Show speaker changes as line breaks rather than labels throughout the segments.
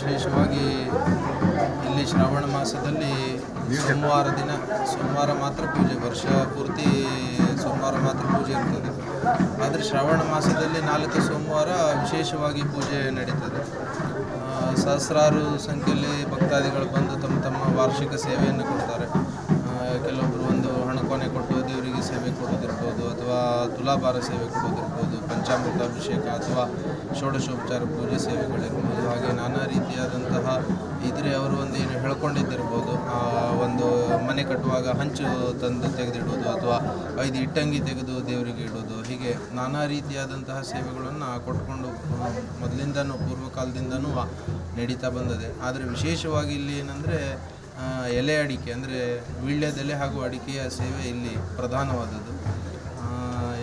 ವಿಶೇಷವಾಗಿ ಇಲ್ಲಿ ಶ್ರಾವಣ ಮಾಸದಲ್ಲಿ ಸೋಮವಾರ ದಿನ, ಸೋಮವಾರ ಮಾತ್ರ ಪೂಜೆ, ವರ್ಷ ಪೂರ್ತಿ ಸೋಮವಾರ ಮಾತ್ರ ಪೂಜೆ ಇರ್ತದೆ. ಆದರೆ ಶ್ರಾವಣ ಮಾಸದಲ್ಲಿ ನಾಲ್ಕು ಸೋಮವಾರ ವಿಶೇಷವಾಗಿ ಪೂಜೆ ನಡೀತದೆ. ಸಹಸ್ರಾರು ಸಂಖ್ಯೆಯಲ್ಲಿ ಭಕ್ತಾದಿಗಳು ಬಂದು ತಮ್ಮ ತಮ್ಮ ವಾರ್ಷಿಕ ಸೇವೆಯನ್ನು ಕೊಡ್ತಾರೆ. ಕೆಲವೊಬ್ಬರು ಹಣಕೊನೆ ಕೊಟ್ಟು ದೇವರಿಗೆ ಸೇವೆ ಕೊಡೋದಿರ್ಬೋದು ಅಥವಾ ತುಲಾಭಾರ ಸೇವೆ ಕೊಡೋದಿರ್ಬೋದು ಪಂಚಾಮೃತ ಅಭಿಷೇಕ ಅಥವಾ ಷೋಡಶೋಪಚಾರ ಪೂಜೆ ಸೇವೆಗಳಿರ್ಬೋದು. ಹಾಗೆ ನಾನಾ ರೀತಿಯಾದಂತಹ ಇದ್ರೆ ಅವರು ಒಂದು ಏನು ಹೇಳ್ಕೊಂಡಿದ್ದಿರ್ಬೋದು ಒಂದು ಮನೆ ಕಟ್ಟುವಾಗ ಹಂಚು ತಂದು ತೆಗೆದಿಡೋದು ಅಥವಾ ಐದು ಇಟ್ಟಂಗಿ ತೆಗೆದು ದೇವರಿಗೆ ಇಡೋದು ಹೀಗೆ ನಾನಾ ರೀತಿಯಾದಂತಹ ಸೇವೆಗಳನ್ನು ಕೊಟ್ಕೊಂಡು ಮೊದಲಿಂದನೂ ಪೂರ್ವಕಾಲದಿಂದನೂ ನಡೀತಾ ಬಂದಿದೆ. ಆದರೆ ವಿಶೇಷವಾಗಿ ಇಲ್ಲಿ ಏನಂದರೆ ಎಲೆ ಅಡಿಕೆ, ಅಂದರೆ ವೀಳ್ಯದೆಲೆ ಹಾಗೂ ಅಡಿಕೆಯ ಸೇವೆ ಇಲ್ಲಿ ಪ್ರಧಾನವಾದದ್ದು.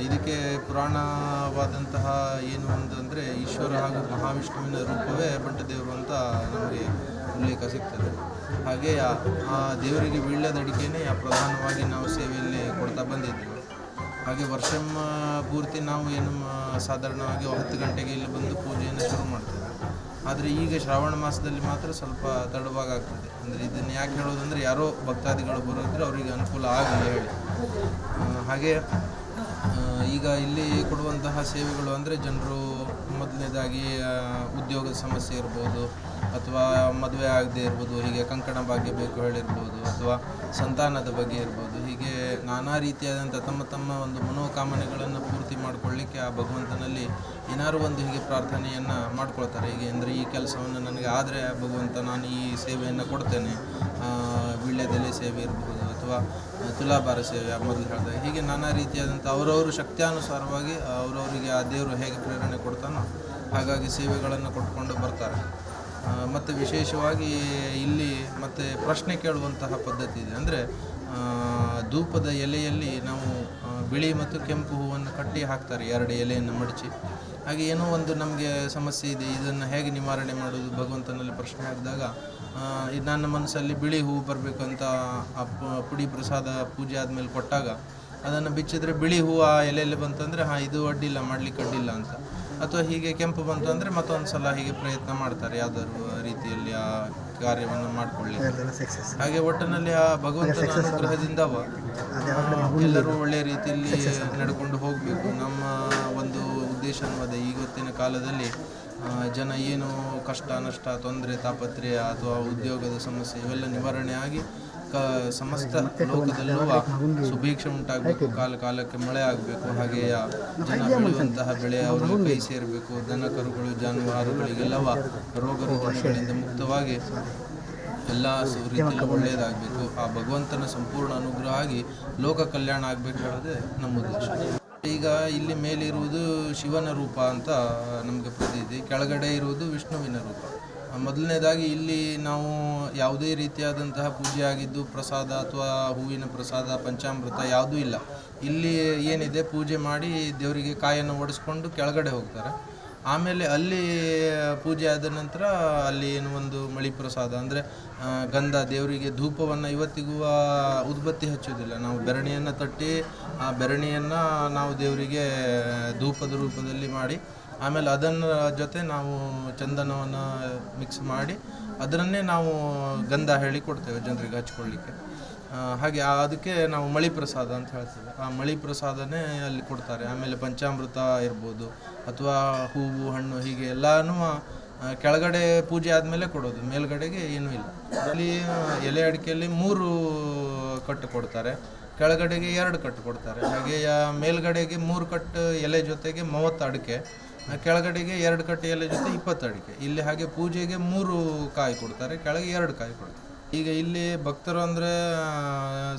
ಇದಕ್ಕೆ ಪುರಾಣವಾದಂತಹ ಏನು ಅಂತಂದರೆ ಈಶ್ವರ ಹಾಗೂ ಮಹಾವಿಷ್ಣುವಿನ ರೂಪವೇ ಬಂಟದೇವರು ಅಂತ ನಮಗೆ ಉಲ್ಲೇಖ ಸಿಗ್ತದೆ. ಹಾಗೆ ಆ- ದೇವರಿಗೆ ವೀಳ್ಯದ ಅಡಿಕೆನೇ ಪ್ರಧಾನವಾಗಿ ನಾವು ಸೇವೆಯಲ್ಲಿ ಕೊಡ್ತಾ ಬಂದಿದ್ದೇವೆ. ಹಾಗೆ ವರ್ಷ ಪೂರ್ತಿ ನಾವು ಏನು ಸಾಧಾರಣವಾಗಿ ಹತ್ತು ಗಂಟೆಗೆ ಇಲ್ಲಿ ಬಂದು ಪೂಜೆಯನ್ನು ಶುರು ಮಾಡ್ತೇವೆ. ಆದರೆ ಈಗ ಶ್ರಾವಣ ಮಾಸದಲ್ಲಿ ಮಾತ್ರ ಸ್ವಲ್ಪ ತಡವಾಗಿ ಆಗ್ತದೆ ಅಂದರೆ ಇದನ್ನು ಯಾಕೆ ಹೇಳೋದಂದರೆ ಯಾರೋ ಭಕ್ತಾದಿಗಳು ಬರೋದ್ರೆ ಅವರಿಗೆ ಅನುಕೂಲ ಆಗಲಿ ಹೇಳಿ. ಹಾಗೆ ಈಗ ಇಲ್ಲಿ ಕೊಡುವಂತಹ ಸೇವೆಗಳು ಅಂದರೆ ಜನರು ಮೊದಲನೇದಾಗಿ ಉದ್ಯೋಗದ ಸಮಸ್ಯೆ ಇರ್ಬೋದು, ಅಥವಾ ಮದುವೆ ಆಗದೆ ಇರ್ಬೋದು, ಹೀಗೆ ಕಂಕಣ ಭಾಗ್ಯ ಬೇಕು ಹೇಳಿರ್ಬೋದು, ಅಥವಾ ಸಂತಾನದ ಬಗ್ಗೆ ಇರ್ಬೋದು, ಹೀಗೆ ನಾನಾ ರೀತಿಯಾದಂಥ ತಮ್ಮ ತಮ್ಮ ಒಂದು ಮನೋಕಾಮನೆಗಳನ್ನು ಪೂರ್ತಿ ಮಾಡಿಕೊಳ್ಳಿಕ್ಕೆ ಆ ಭಗವಂತನಲ್ಲಿ ಏನಾದ್ರು ಒಂದು ಹೀಗೆ ಪ್ರಾರ್ಥನೆಯನ್ನು ಮಾಡ್ಕೊಳ್ತಾರೆ. ಹೀಗೆ ಅಂದರೆ ಈ ಕೆಲಸವನ್ನು ನನಗೆ ಆದರೆ ಭಗವಂತ ನಾನು ಈ ಸೇವೆಯನ್ನು ಕೊಡ್ತೇನೆ. ವೀಳ್ಯದೆಲೆ ಸೇವೆ ಇರಬಹುದು ಅಥವಾ ತುಲಾಭಾರ ಸೇವೆ ಮೊದಲು ಹೇಳಿದೆ. ಹೀಗೆ ನಾನಾ ರೀತಿಯಾದಂಥ ಅವರವರು ಶಕ್ತಿಯಾನುಸಾರವಾಗಿ ಅವರವರಿಗೆ ಆ ದೇವರು ಹೇಗೆ ಪ್ರೇರಣೆ ಕೊಡ್ತಾನೋ ಹಾಗಾಗಿ ಸೇವೆಗಳನ್ನು ಕೊಟ್ಕೊಂಡು ಬರ್ತಾರೆ. ಮತ್ತು ವಿಶೇಷವಾಗಿ ಇಲ್ಲಿ ಮತ್ತು ಪ್ರಶ್ನೆ ಕೇಳುವಂತಹ ಪದ್ಧತಿ ಇದೆ. ಅಂದರೆ ಧೂಪದ ಎಲೆಯಲ್ಲಿ ನಾವು ಬಿಳಿ ಮತ್ತು ಕೆಂಪು ಹೂವನ್ನು ಕಟ್ಟಿ ಹಾಕ್ತಾರೆ, ಎರಡು ಎಲೆಯನ್ನು ಮಡಚಿ. ಹಾಗೆ ಏನೋ ಒಂದು ನಮಗೆ ಸಮಸ್ಯೆ ಇದೆ, ಇದನ್ನು ಹೇಗೆ ನಿವಾರಣೆ ಮಾಡೋದು? ಭಗವಂತನಲ್ಲಿ ಪ್ರಶ್ನೆ ಹಾಕಿದಾಗ ನನ್ನ ಮನಸ್ಸಲ್ಲಿ ಬಿಳಿ ಹೂವು ಬರಬೇಕು ಅಂತ ಪುಡಿ ಪ್ರಸಾದ ಪೂಜೆ ಆದಮೇಲೆ ಕೊಟ್ಟಾಗ, ಅದನ್ನು ಬಿಚ್ಚಿದ್ರೆ ಬಿಳಿ ಹೂವು ಆ ಎಲೆಯಲ್ಲಿ ಬಂತಂದರೆ, ಹಾಂ, ಇದು ಅಡ್ಡಿಲ್ಲ, ಮಾಡಲಿಕ್ಕೆ ಅಡ್ಡಿಲ್ಲ ಅಂತ. ಅಥವಾ ಹೀಗೆ ಕೆಂಪು ಬಂತು ಅಂದರೆ ಮತ್ತೊಂದು ಸಲ ಹೀಗೆ ಪ್ರಯತ್ನ ಮಾಡ್ತಾರೆ, ಯಾವ್ದಾದ್ರು ರೀತಿಯಲ್ಲಿ ಆ ಕಾರ್ಯವನ್ನು ಮಾಡಿಕೊಳ್ಳಿ. ಹಾಗೆ ಒಟ್ಟಿನಲ್ಲಿ ಆ ಭಗವಂತನ ಅನುಗ್ರಹದಿಂದ ಎಲ್ಲರೂ ಒಳ್ಳೆಯ ರೀತಿಯಲ್ಲಿ ನಡ್ಕೊಂಡು ಹೋಗಬೇಕು. ನಮ್ಮ ಒಂದು ಉದ್ದೇಶ ಅನ್ನೋದೇ ಇವತ್ತಿನ ಕಾಲದಲ್ಲಿ ಜನ ಏನು ಕಷ್ಟ, ನಷ್ಟ, ತೊಂದರೆ, ತಾಪತ್ರಯ ಅಥವಾ ಉದ್ಯೋಗದ ಸಮಸ್ಯೆ ಇವೆಲ್ಲ ನಿವಾರಣೆ ಆಗಿ ಕ, ಸಮಸ್ತ ಲೋಕದಲ್ಲೂ ಸುಭೀಕ್ಷೆ ಉಂಟಾಗಬೇಕು. ಕಾಲ ಕಾಲಕ್ಕೆ ಮಳೆ ಆಗಬೇಕು. ಹಾಗೆಯೇ ಜನ ಬೆಳೆಯುವಂತಹ ಬೆಳೆ ಅವರು ಕೈ ಸೇರಬೇಕು. ದನ ಕರುಗಳು ಜಾನುವಾರುಗಳಿಗೆಲ್ಲವ ರೋಗ ರೋಗಗಳಿಂದ ಮುಕ್ತವಾಗಿ ಎಲ್ಲ ರೀತಿಯಲ್ಲಿ ಒಳ್ಳೆಯದಾಗಬೇಕು. ಆ ಭಗವಂತನ ಸಂಪೂರ್ಣ ಅನುಗ್ರಹ ಆಗಿ ಲೋಕ ಕಲ್ಯಾಣ ಆಗಬೇಕು ಅನ್ನೋದೇ ನಮ್ಮ ಉದ್ದೇಶ. ಈಗ ಇಲ್ಲಿ ಮೇಲಿರುವುದು ಶಿವನ ರೂಪ ಅಂತ ನಮಗೆ ಪ್ರತೀತಿ. ಕೆಳಗಡೆ ಇರುವುದು ವಿಷ್ಣುವಿನ ರೂಪ. ಮೊದಲನೇದಾಗಿ ಇಲ್ಲಿ ನಾವು ಯಾವುದೇ ರೀತಿಯಾದಂತಹ ಪೂಜೆ ಆಗಿದ್ದು ಪ್ರಸಾದ ಅಥವಾ ಹೂವಿನ ಪ್ರಸಾದ, ಪಂಚಾಮೃತ ಯಾವುದೂ ಇಲ್ಲ. ಇಲ್ಲಿ ಏನಿದೆ, ಪೂಜೆ ಮಾಡಿ ದೇವರಿಗೆ ಕಾಯನ್ನು ಒಡಿಸ್ಕೊಂಡು ಕೆಳಗಡೆ ಹೋಗ್ತಾರೆ. ಆಮೇಲೆ ಅಲ್ಲಿ ಪೂಜೆ ಆದ ನಂತರ ಅಲ್ಲಿ ಏನು ಒಂದು ಮಳಿ ಪ್ರಸಾದ, ಅಂದರೆ ಗಂಧ, ದೇವರಿಗೆ ಧೂಪವನ್ನು ಇವತ್ತಿಗೂ ಉದ್ಬತ್ತಿ ಹಚ್ಚೋದಿಲ್ಲ ನಾವು ಬೆರಣಿಯನ್ನು ತಟ್ಟಿ, ಆ ಬೆರಣಿಯನ್ನು ನಾವು ದೇವರಿಗೆ ಧೂಪದ ರೂಪದಲ್ಲಿ ಮಾಡಿ, ಆಮೇಲೆ ಅದನ್ನ ಜೊತೆ ನಾವು ಚಂದನವನ್ನು ಮಿಕ್ಸ್ ಮಾಡಿ ಅದರನ್ನೇ ನಾವು ಗಂಧ ಹೇಳಿ ಕೊಡ್ತೇವೆ ಜನರಿಗೆ ಹಚ್ಕೊಳ್ಳಿಕ್ಕೆ. ಹಾಗೆ ಅದಕ್ಕೆ ನಾವು ಮಳಿ ಪ್ರಸಾದ ಅಂತ ಹೇಳ್ತೀವಿ. ಆ ಮಳಿ ಪ್ರಸಾದನೇ ಅಲ್ಲಿ ಕೊಡ್ತಾರೆ. ಆಮೇಲೆ ಪಂಚಾಮೃತ ಇರ್ಬೋದು, ಅಥವಾ ಹೂವು, ಹಣ್ಣು, ಹೀಗೆ ಎಲ್ಲಾನು ಕೆಳಗಡೆ ಪೂಜೆ ಆದಮೇಲೆ ಕೊಡೋದು. ಮೇಲ್ಗಡೆಗೆ ಏನೂ ಇಲ್ಲ. ಅಲ್ಲಿ ಎಲೆ ಅಡಿಕೆಯಲ್ಲಿ ಮೂರು ಕಟ್ಟು ಕೊಡ್ತಾರೆ. ಕೆಳಗಡೆಗೆ ಎರಡು ಕಟ್ಟು ಕೊಡ್ತಾರೆ. ಹಾಗೆ ಮೇಲ್ಗಡೆಗೆ ಮೂರು ಕಟ್ಟು ಎಲೆ ಜೊತೆಗೆ ಮೂವತ್ತು ಅಡಿಕೆ ಕೆಳಗಡೆಗೆ ಎರಡು ಕಟ್ಟು ಎಲೆ ಜೊತೆ ಇಪ್ಪತ್ತು ಅಡಿಕೆ. ಇಲ್ಲಿ ಹಾಗೆ ಪೂಜೆಗೆ ಮೂರು ಕಾಯಿ ಕೊಡ್ತಾರೆ, ಕೆಳಗೆ ಎರಡು ಕಾಯಿ ಕೊಡ್ತಾರೆ. ಈಗ ಇಲ್ಲಿ ಭಕ್ತರು ಅಂದರೆ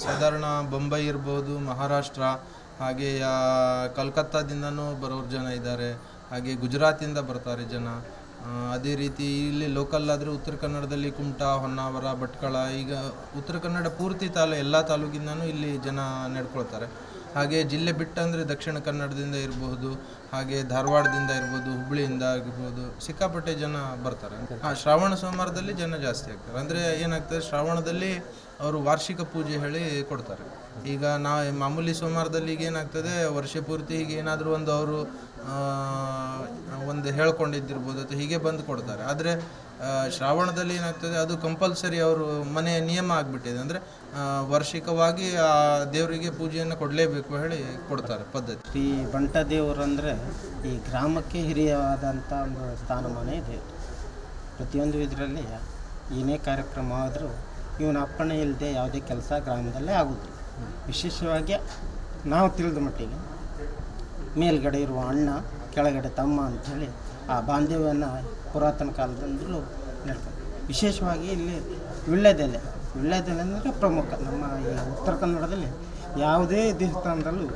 ಸಾಧಾರಣ ಬೊಂಬೈ ಇರ್ಬೋದು, ಮಹಾರಾಷ್ಟ್ರ, ಹಾಗೆ ಕಲ್ಕತ್ತಾದಿಂದನೂ ಬರೋರು ಜನ ಇದ್ದಾರೆ. ಹಾಗೆ ಗುಜರಾತಿಂದ ಬರ್ತಾರೆ ಜನ. ಅದೇ ರೀತಿ ಇಲ್ಲಿ ಲೋಕಲ್ ಆದರೆ ಉತ್ತರ ಕನ್ನಡದಲ್ಲಿ ಕುಮಟಾ, ಹೊನ್ನಾವರ, ಭಟ್ಕಳ, ಈಗ ಉತ್ತರ ಕನ್ನಡ ಪೂರ್ತಿ ತಾಲೂ, ಎಲ್ಲ ತಾಲೂಕಿಂದನೂ ಇಲ್ಲಿ ಜನ ನಡ್ಕೊಳ್ತಾರೆ. ಹಾಗೆ ಜಿಲ್ಲೆ ಬಿಟ್ಟಂದರೆ ದಕ್ಷಿಣ ಕನ್ನಡದಿಂದ ಇರಬಹುದು ಹಾಗೆ ಧಾರವಾಡದಿಂದ ಇರ್ಬೋದು ಹುಬ್ಬಳ್ಳಿಯಿಂದ ಆಗಿರ್ಬೋದು, ಸಿಕ್ಕಾಪಟ್ಟೆ ಜನ ಬರ್ತಾರೆ. ಹಾಂ, ಶ್ರಾವಣ ಸೋಮವಾರದಲ್ಲಿ ಜನ ಜಾಸ್ತಿ ಆಗ್ತಾರೆ. ಅಂದರೆ ಏನಾಗ್ತದೆ, ಶ್ರಾವಣದಲ್ಲಿ ಅವರು ವಾರ್ಷಿಕ ಪೂಜೆ ಹೇಳಿ ಕೊಡ್ತಾರೆ. ಈಗ ನಾವು ಮಾಮೂಲಿ ಸೋಮವಾರದಲ್ಲಿ ಈಗ ಏನಾಗ್ತದೆ, ವರ್ಷ ಪೂರ್ತಿ ಈಗ ಏನಾದರೂ ಒಂದು ಅವರು ಒಂದು ಹೇಳ್ಕೊಂಡಿದ್ದಿರ್ಬೋದು ಅಥವಾ ಹೀಗೆ ಬಂದು ಕೊಡ್ತಾರೆ. ಆದರೆ ಶ್ರಾವಣದಲ್ಲಿ ಏನಾಗ್ತದೆ, ಅದು ಕಂಪಲ್ಸರಿ ಅವರು ಮನೆಯ ನಿಯಮ ಆಗಿಬಿಟ್ಟಿದೆ. ಅಂದರೆ ವಾರ್ಷಿಕವಾಗಿ ಆ ದೇವರಿಗೆ ಪೂಜೆಯನ್ನು ಕೊಡಲೇಬೇಕು ಹೇಳಿ ಕೊಡ್ತಾರೆ ಪದ್ಧತಿ.
ಶ್ರೀ ಬಂಟದೇವರು ಅಂದರೆ ಈ ಗ್ರಾಮಕ್ಕೆ ಹಿರಿಯವಾದಂಥ ಒಂದು ಸ್ಥಾನಮಾನ ಇದೆ. ಪ್ರತಿಯೊಂದು ಇದರಲ್ಲಿ ಏನೇ ಕಾರ್ಯಕ್ರಮ ಆದರೂ ಇವನ ಅಪ್ಪಣೆ ಇಲ್ಲದೆ ಯಾವುದೇ ಕೆಲಸ ಗ್ರಾಮದಲ್ಲೇ ಆಗೋದಿಲ್ಲ. ವಿಶೇಷವಾಗಿ ನಾವು ತಿಳಿದ ಮಟ್ಟಿಗೆ ಮೇಲ್ಗಡೆ ಇರುವ ಅಣ್ಣ, ಕೆಳಗಡೆ ತಮ್ಮ ಅಂಥೇಳಿ ಆ ಬಾಂಧವ್ಯವನ್ನು ಪುರಾತನ ಕಾಲದಿಂದಲೂ ನಡ್ಕೊಂಡು ವಿಶೇಷವಾಗಿ ಇಲ್ಲಿ ವಿಳ್ಳೆದೆಲೆ ವಿಳ್ಳೆದೆಲೆ ಅಂದರೆ ಪ್ರಮುಖ. ನಮ್ಮ ಈ ಉತ್ತರ ಕನ್ನಡದಲ್ಲಿ ಯಾವುದೇ ದೇವಸ್ಥಾನದಲ್ಲೂ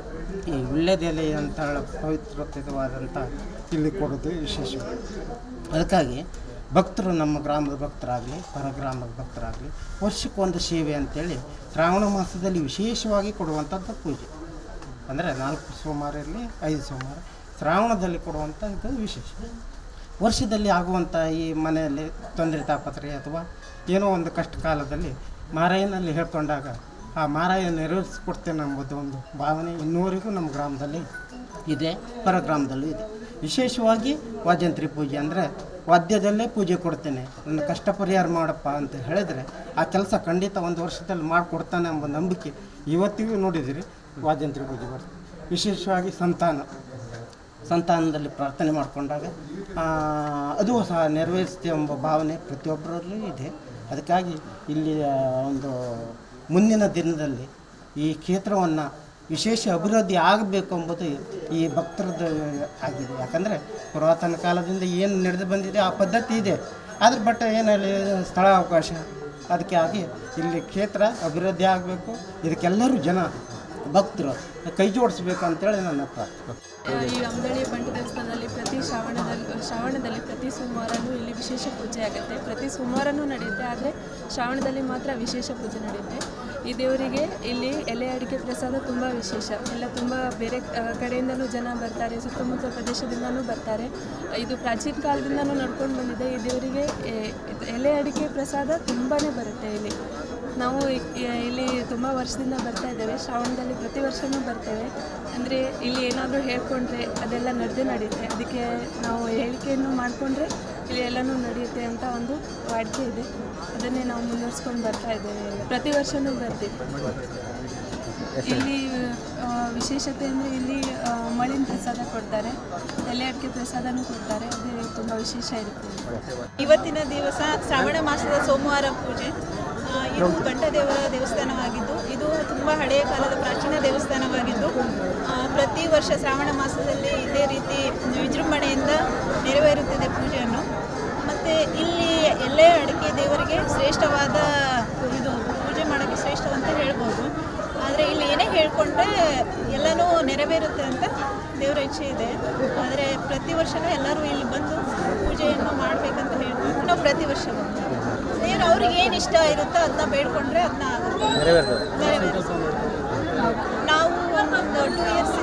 ಈ ವಿಳ್ಳೆದೆಲೆ ಅಂತ ಪವಿತ್ರವಾದಂಥ ಇಲ್ಲಿ ಕೊಡೋದು ವಿಶೇಷ. ಅದಕ್ಕಾಗಿ ಭಕ್ತರು ನಮ್ಮ ಗ್ರಾಮದ ಭಕ್ತರಾಗಲಿ, ಪರಗ್ರಾಮದ ಭಕ್ತರಾಗಲಿ ವರ್ಷಕ್ಕೊಂದು ಸೇವೆ ಅಂತೇಳಿ ಶ್ರಾವಣ ಮಾಸದಲ್ಲಿ ವಿಶೇಷವಾಗಿ ಕೊಡುವಂಥದ್ದು ಪೂಜೆ. ಅಂದರೆ ನಾಲ್ಕು ಸೋಮವಾರ ಇರಲಿ, ಐದು ಸೋಮವಾರ. ಶ್ರಾವಣದಲ್ಲಿ ಕೊಡುವಂಥ ಇದು ವಿಶೇಷ. ವರ್ಷದಲ್ಲಿ ಆಗುವಂಥ ಈ ಮನೆಯಲ್ಲಿ ತೊಂದರೆ ತಾಪತ್ರೆ ಅಥವಾ ಏನೋ ಒಂದು ಕಷ್ಟ ಕಾಲದಲ್ಲಿ ಮಾರಾಯನಲ್ಲಿ ಹೇಳ್ಕೊಂಡಾಗ ಆ ಮಾರಾಯ ನೆರವೇರಿಸ್ಕೊಡ್ತೇನೆ ಎಂಬುದು ಒಂದು ಭಾವನೆ ಇನ್ನೂವರೆಗೂ ನಮ್ಮ ಗ್ರಾಮದಲ್ಲಿ ಇದೆ ಪರ ಗ್ರಾಮದಲ್ಲೂ ಇದೆ. ವಿಶೇಷವಾಗಿ ವಾಜಂತ್ರಿ ಪೂಜೆ ಅಂದರೆ ವಾದ್ಯದಲ್ಲೇ ಪೂಜೆ ಕೊಡ್ತೇನೆ. ನನ್ನ ಕಷ್ಟ ಪರಿಹಾರ ಮಾಡಪ್ಪ ಅಂತ ಹೇಳಿದರೆ ಆ ಕೆಲಸ ಖಂಡಿತ ಒಂದು ವರ್ಷದಲ್ಲಿ ಮಾಡಿಕೊಡ್ತಾನೆ ಎಂಬ ನಂಬಿಕೆ ಇವತ್ತಿಗೂ ನೋಡಿದಿರಿ. ವಾದ್ಯಂತ್ರಿ ಪೂಜೆ ವಿಶೇಷವಾಗಿ ಸಂತಾನ. ಸಂತಾನದಲ್ಲಿ ಪ್ರಾರ್ಥನೆ ಮಾಡಿಕೊಂಡಾಗ ಅದು ಸಹ ನೆರವೇರಿಸ್ತೀವಿ ಎಂಬ ಭಾವನೆ ಪ್ರತಿಯೊಬ್ಬರಲ್ಲೂ ಇದೆ. ಅದಕ್ಕಾಗಿ ಇಲ್ಲಿ ಒಂದು ಮುಂದಿನ ದಿನದಲ್ಲಿ ಈ ಕ್ಷೇತ್ರವನ್ನು ವಿಶೇಷ ಅಭಿವೃದ್ಧಿ ಆಗಬೇಕು ಎಂಬುದು ಈ ಭಕ್ತರದ್ದು ಆಗಿದೆ. ಯಾಕಂದರೆ ಪುರಾತನ ಕಾಲದಿಂದ ಏನು ನಡೆದು ಬಂದಿದೆ, ಆ ಪದ್ಧತಿ ಇದೆ. ಆದರೆ ಬಟ್ ಏನಲ್ಲಿ ಸ್ಥಳ ಅವಕಾಶ. ಅದಕ್ಕೆ ಆಗಿ ಇಲ್ಲಿ ಕ್ಷೇತ್ರ ಅಭಿವೃದ್ಧಿ ಆಗಬೇಕು. ಇದಕ್ಕೆಲ್ಲರೂ ಜನ ಭಕ್ತರು ಕೈ ಜೋಡಿಸ್ಬೇಕು ಅಂತೇಳಿ ನನ್ನ ಪ್ರಾರ್ಥನೆ.
ಈ ಅಂಬಳಿ ಬಂಟ ದೇವಸ್ಥಾನದಲ್ಲಿ ಪ್ರತಿ ಶ್ರಾವಣದಲ್ಲಿ ಶ್ರಾವಣದಲ್ಲಿ ಪ್ರತಿ ಸೋಮವಾರನೂ ಇಲ್ಲಿ ವಿಶೇಷ ಪೂಜೆ ಆಗುತ್ತೆ. ಪ್ರತಿ ಸೋಮವಾರನೂ ನಡೆಯುತ್ತೆ, ಆದರೆ ಶ್ರಾವಣದಲ್ಲಿ ಮಾತ್ರ ವಿಶೇಷ ಪೂಜೆ ನಡೆಯುತ್ತೆ. ಈ ದೇವರಿಗೆ ಇಲ್ಲಿ ಎಲೆ ಅಡಿಕೆ ಪ್ರಸಾದ ತುಂಬ ವಿಶೇಷ. ಎಲ್ಲ ತುಂಬ ಬೇರೆ ಕಡೆಯಿಂದಲೂ ಜನ ಬರ್ತಾರೆ ಸುತ್ತಮುತ್ತ ಪ್ರದೇಶದಿಂದಲೂ ಬರ್ತಾರೆ. ಇದು ಪ್ರಾಚೀನ ಕಾಲದಿಂದಲೂ ನಡ್ಕೊಂಡು ಬಂದಿದೆ. ಈ ದೇವರಿಗೆ ಎಲೆ ಅಡಿಕೆ ಪ್ರಸಾದ ತುಂಬಾ ಬರುತ್ತೆ ಇಲ್ಲಿ. ನಾವು ಇಲ್ಲಿ ತುಂಬ ವರ್ಷದಿಂದ ಬರ್ತಾ ಇದ್ದೇವೆ. ಶ್ರಾವಣದಲ್ಲಿ ಪ್ರತಿ ವರ್ಷವೂ ಬರ್ತೇವೆ. ಅಂದರೆ ಇಲ್ಲಿ ಏನಾದರೂ ಹೇಳ್ಕೊಂಡ್ರೆ ಅದೆಲ್ಲ ನಡೆದೇ ನಡೆಯುತ್ತೆ. ಅದಕ್ಕೆ ನಾವು ಹೇಳಿಕೆಯನ್ನು ಮಾಡಿಕೊಂಡ್ರೆ ಇಲ್ಲಿ ಎಲ್ಲನೂ ನಡೆಯುತ್ತೆ ಅಂತ ಒಂದು ವಾಡಿಕೆ ಇದೆ. ಅದನ್ನೇ ನಾವು ಮುಂದುವರ್ಸ್ಕೊಂಡು ಬರ್ತಾ ಇದ್ದೇವೆ. ಪ್ರತಿ ವರ್ಷವೂ ಬರ್ತೀವಿ. ಇಲ್ಲಿ ವಿಶೇಷತೆ ಅಂದರೆ ಇಲ್ಲಿ ಮಳಿನ ಪ್ರಸಾದ ಕೊಡ್ತಾರೆ. ಎಲೆ ಅಡಿಕೆ ಪ್ರಸಾದನೂ ಕೊಡ್ತಾರೆ. ಅದೇ ತುಂಬ ವಿಶೇಷ ಇರುತ್ತೆ.
ಇವತ್ತಿನ ದಿವಸ ಶ್ರಾವಣ ಮಾಸದ ಸೋಮವಾರ ಪೂಜೆ. ಇದು ಗಂಟದೇವರ ದೇವಸ್ಥಾನವಾಗಿದ್ದು, ಇದು ತುಂಬ ಹಳೆಯ ಕಾಲದ ಪ್ರಾಚೀನ ದೇವಸ್ಥಾನವಾಗಿದ್ದು ಪ್ರತಿ ವರ್ಷ ಶ್ರಾವಣ ಮಾಸದಲ್ಲಿ ಇದೇ ರೀತಿ ವಿಜೃಂಭಣೆಯಿಂದ ನೆರವೇರುತ್ತದೆ ಪೂಜೆಯನ್ನು. ಮತ್ತು ಇಲ್ಲಿ ಎಲ್ಲೇ ಅಡಿಕೆ ದೇವರಿಗೆ ಶ್ರೇಷ್ಠವಾದ ಇದು ಪೂಜೆ ಮಾಡೋಕ್ಕೆ ಶ್ರೇಷ್ಠವಂತ ಹೇಳ್ಬೋದು. ಆದರೆ ಇಲ್ಲಿ ಏನೇ ಹೇಳಿಕೊಂಡ್ರೆ ಎಲ್ಲನೂ ನೆರವೇರುತ್ತೆ ಅಂತ ದೇವರ ಇಚ್ಛೆ ಇದೆ. ಆದರೆ ಪ್ರತಿ ವರ್ಷವೂ ಎಲ್ಲರೂ ಇಲ್ಲಿ ಬಂದು ಪೂಜೆಯನ್ನು ಮಾಡಬೇಕಂತ ಹೇಳ್ಬೋದು. ನಾವು ಪ್ರತಿ ವರ್ಷ ಅವ್ರಿಗೆ ಏನು ಇಷ್ಟ ಇರುತ್ತೋ ಅದನ್ನ ಬೇಡ್ಕೊಂಡ್ರೆ ಅದನ್ನ ಆಗುತ್ತೆ. ನಾವು ಒಂದು ಟೂ ಇಯರ್ಸಿಂದ